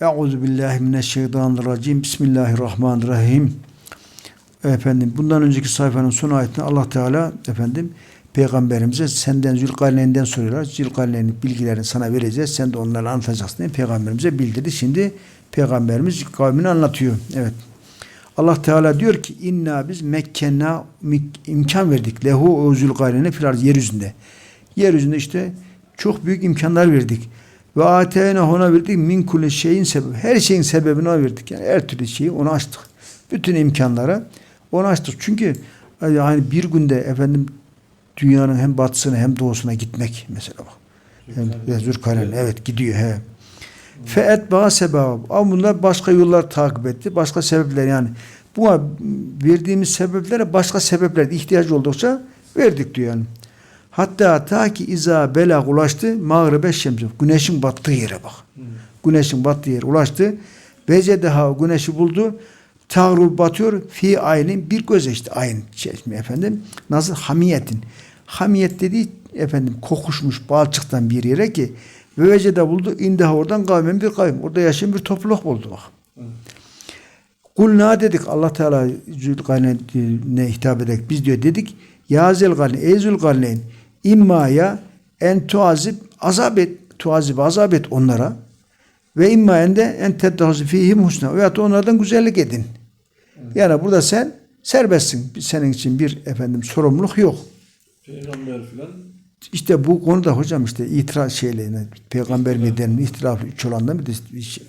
Euzu billahi mineşşeytanirracim. Bismillahirrahmanirrahim. Efendim bundan önceki sayfanın son ayetinde Allah Teala efendim peygamberimize senden Zülkarneyn'den soruyorlar. Zülkarneyn'in bilgilerini sana vereceğiz. Sen de onları anlatacaksın diye peygamberimize bildirdi. Şimdi peygamberimiz kavmini anlatıyor. Evet. Allah Teala diyor ki inna biz Mekkenna imkan verdik lehu o Zülkarneyn'e fil arz yeryüzünde. Yeryüzünde işte çok büyük imkanlar verdik. Ve ateyna ona verdik min kulli şeyin sebebi. Her şeyin sebebini ona verdik. Yani her türlü şeyi ona açtık. Bütün imkanlara ona açtık. Çünkü yani bir günde efendim dünyanın hem batısına hem doğusuna gitmek mesela bak. Hem Zülkarneyn evet gidiyor he. Fe etbağa sebab. Ama bunlar başka yollar takip etti. Başka sebepler yani. Bu verdiğimiz sebeplere başka sebepler ihtiyaç oldukça verdik diyor yani. Hatta ta ki iza belag ulaştı mağribe şemsi. Güneşin battığı yere bak. Güneşin battığı yere ulaştı. Vecedeha güneşi buldu. Tağrul batıyor fi aynin bir göze işte ayın çeşme efendim. Nasıl hamiyetin. Hamiyet dediği efendim kokuşmuş balçıktan bir yere ki ve vecede buldu indaha oradan kavmen bir kavim. Orada yaşayan bir topluluk buldu bak. Kulna dedik Allah Teala Zülkarneyn'e hitap ederek biz diyor dedik ya Zülkarneyn ey Zülkarneyn imma ya en tuazib azap et tuazib azap et onlara ve imma en de en teddahzi fihim husna veyahut da onlardan güzellik edin. Yani burada sen serbestsin. Senin için bir efendim sorumluluk yok. Peygamber filan İşte bu konuda hocam işte itiraz şeylerine peygamber midenin ihtilafı üç olandan bir de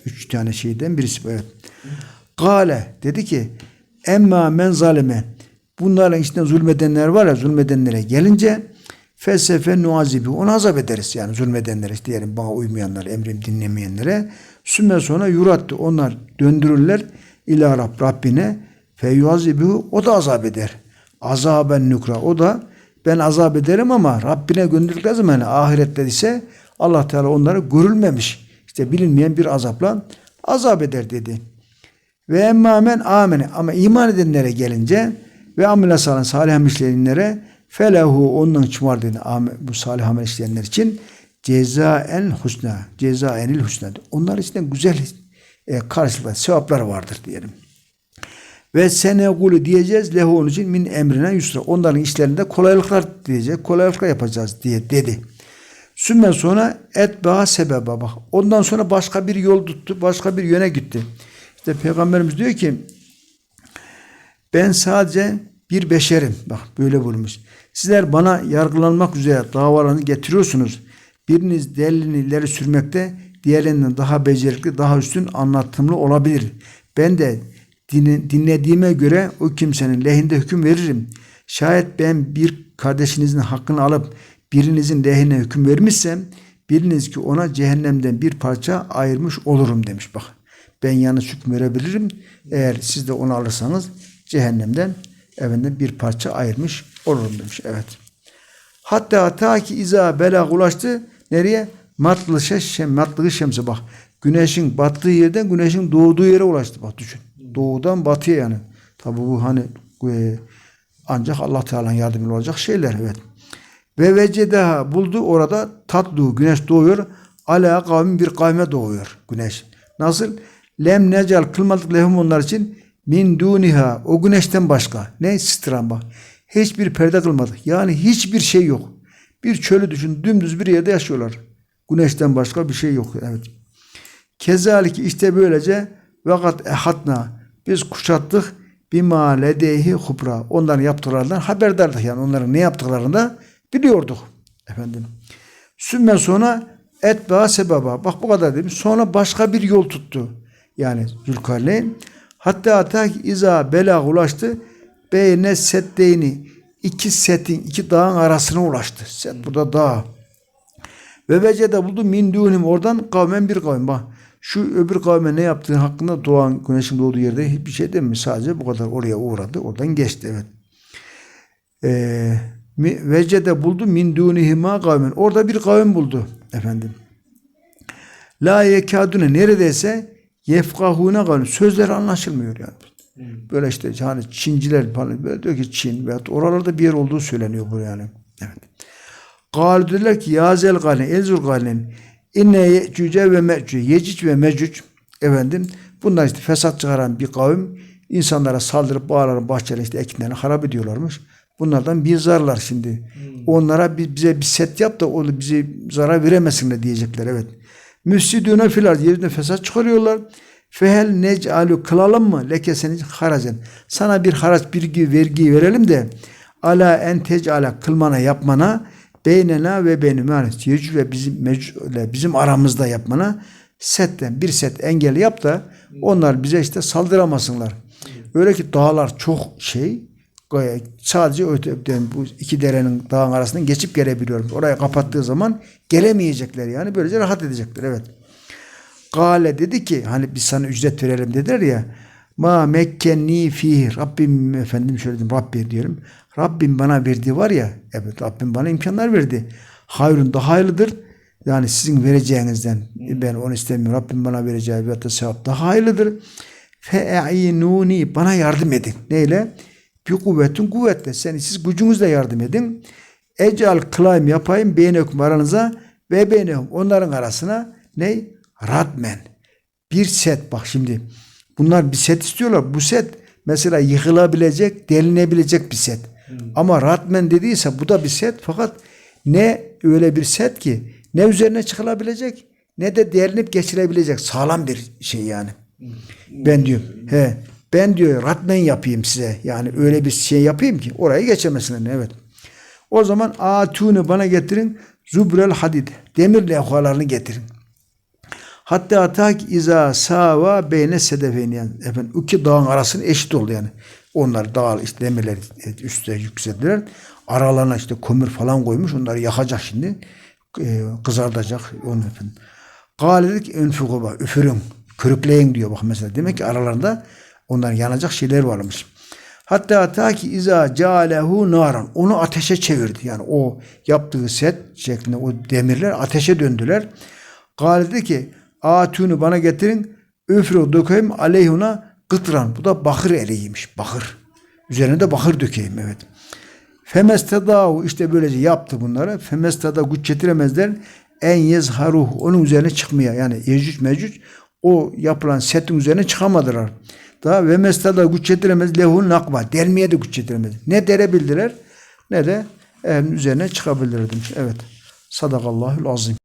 üç tane şeyden birisi evet. Gale dedi ki emma men zalime bunların içinde zulmedenler var ya zulmedenlere gelince felsefe nuazibi. Onu azap ederiz yani zulmedenlere işte diyelim bana uymayanlar emrim dinlemeyenlere. Sümme sonra yurattı onlar döndürürler ila Rab Rabbine. Feyuazibihu o da azap eder. Azaben nukra o da ben azap ederim ama Rabbine gönderildikleri zaman yani ahirette ise Allah Teala onları görülmemiş. İşte bilinmeyen bir azapla azap eder dedi. Ve emmâmen amene ama iman edenlere gelince ve amile salih salih işleyenlere felehu onun için bu salih amel işleyenler için cezaen husna cezaenil husna onlar için de güzel e, karşılıklı sevaplar vardır diyelim. Ve senegulu diyeceğiz lehu onun için min emrine yusra. Onların işlerinde kolaylıklar diyecek. Kolaylıklar yapacağız diye dedi. Sümme sonra etbağa sebebe bak. Ondan sonra başka bir yol tuttu. Başka bir yöne gitti. İşte Peygamberimiz diyor ki ben sadece bir beşerim. Bak böyle bulmuş. Sizler bana yargılanmak üzere davalarını getiriyorsunuz. Biriniz delilini ileri sürmekte diğerlerinden daha becerikli, daha üstün anlatımlı olabilir. Ben de dinlediğime göre o kimsenin lehinde hüküm veririm. Şayet ben bir kardeşinizin hakkını alıp birinizin lehine hüküm vermişsem biliniz ki ona cehennemden bir parça ayırmış olurum demiş bak. Ben yanlış hüküm verebilirim. Eğer siz de onu alırsanız cehennemden efendim bir parça ayırmış olurum demiş. Evet. Hatta ta ki iza belag ulaştı nereye? Matlı şem, matlı şemse bak. Güneşin battığı yerden güneşin doğduğu yere ulaştı bak düşün. Doğudan batıya yani. Tabi bu hani e, ancak Allah Teala'nın yardımıyla olacak şeyler evet. Ve vecedeha buldu orada tatlu güneş doğuyor. Ala kavmin bir kavme doğuyor güneş. Nasıl? Lem necal kılmadık lehum onlar için min duniha o güneşten başka. Ne? Stran bak. Hiçbir perde kılmadık. Yani hiçbir şey yok. Bir çölü düşün. Dümdüz bir yerde yaşıyorlar. Güneşten başka bir şey yok. Evet. Kezalik işte böylece vakat ehatna biz kuşattık bima ledeyhi hubra. Onların yaptıklarından haberdardık. Yani onların ne yaptıklarını da biliyorduk. Efendim. Sümme sonra etba sebeba. Bak bu kadar demiş. Sonra başka bir yol tuttu. Yani Zülkarneyn. Hatta ki iza belag ulaştı. Beyne setteyni. iki setin, iki dağın arasına ulaştı. Set burada dağ. Ve vecede buldu min dunim oradan kavmen bir kavim. Bak şu öbür kavme ne yaptığı hakkında doğan güneşin doğduğu yerde hiçbir şey demiyor. Sadece bu kadar oraya uğradı. Oradan geçti evet. Ee, vecede buldu min dunihima kavmen. Orada bir kavim buldu efendim. La yekadune neredeyse yefkahune kavim. Sözleri anlaşılmıyor yani. Böyle işte hani Çinciler falan böyle diyor ki Çin veyahut oralarda bir yer olduğu söyleniyor bu yani. Evet. Galu dediler ki ya zel galen, el zul galen inne yecüce ve mecüce, yecic ve mecüc Efendim bunlar işte fesat çıkaran bir kavim insanlara saldırıp bağırıp bahçelerin işte ekinlerini harap ediyorlarmış. Bunlardan bir zarlar şimdi. Onlara bi- bize bir set yap da onu bize zarar veremesinler diyecekler evet. Müfsidüne filar yerine fesat çıkarıyorlar. Fehel nec'alu kılalım mı? Lekeseni haracen. Sana bir haraç bir vergi verelim de ala en tecala kılmana yapmana beynena ve benim yani Yecüc ve bizim Mecüc ile bizim aramızda yapmana setten bir set engel yap da onlar bize işte saldıramasınlar. Öyle ki dağlar çok şey sadece öteden bu iki derenin dağın arasından geçip gelebiliyorum. Orayı kapattığı zaman gelemeyecekler yani böylece rahat edecekler evet. Gale dedi ki hani biz sana ücret verelim dediler ya. Ma mekkenni fihi. Rabbim efendim şöyle dedim Rabbi diyorum. Rabbim bana verdiği var ya. Evet Rabbim bana imkanlar verdi. Hayrun daha hayırlıdır. Yani sizin vereceğinizden ben onu istemiyorum. Rabbim bana vereceği ve da sevap daha hayırlıdır. Fe'inuni bana yardım edin. Neyle? Bir kuvvetin kuvvetle. Seni siz gücünüzle yardım edin. Ecal kılayım yapayım beynekum aranıza ve beynehum onların arasına ne? Radmen. Bir set bak şimdi. Bunlar bir set istiyorlar. Bu set mesela yıkılabilecek, delinebilecek bir set. Ama Radmen dediyse bu da bir set fakat ne öyle bir set ki ne üzerine çıkılabilecek ne de delinip geçirebilecek sağlam bir şey yani. Ben diyorum. He. Ben diyor Radmen yapayım size. Yani öyle bir şey yapayım ki orayı geçemezsiniz. Evet. O zaman atunu bana getirin. Zubrel hadid. Demir levhalarını getirin. Hatta tak iza sava beyne sedefeyni yani efendim iki dağın arasının eşit oldu yani. Onlar dağ işte demirler üstte yükseldiler. Aralarına işte kömür falan koymuş. Onları yakacak şimdi. Ee, kızartacak onu efendim. Kale dedik önfükuba üfürün. Körükleyin diyor bak mesela. Demek ki aralarında onların yanacak şeyler varmış. Hatta ta ki iza calehu naran. Onu ateşe çevirdi. Yani o yaptığı set şeklinde o demirler ateşe döndüler. Kale dedi ki atunu bana getirin. Üfrü dökeyim aleyhuna gıtran. Bu da bakır eriymiş. Bakır. Üzerine de bakır dökeyim evet. Femestadahu işte böylece yaptı bunları. Femestada güç getiremezler. En yezharuh onun üzerine çıkmaya yani Yecüc Mecüc o yapılan setin üzerine çıkamadılar. Daha ve mestada güç getiremez lehun nakva. Delmeye de güç getiremez. Ne derebildiler ne de evin üzerine çıkabilirler demiş. Evet. Sadakallahül azim.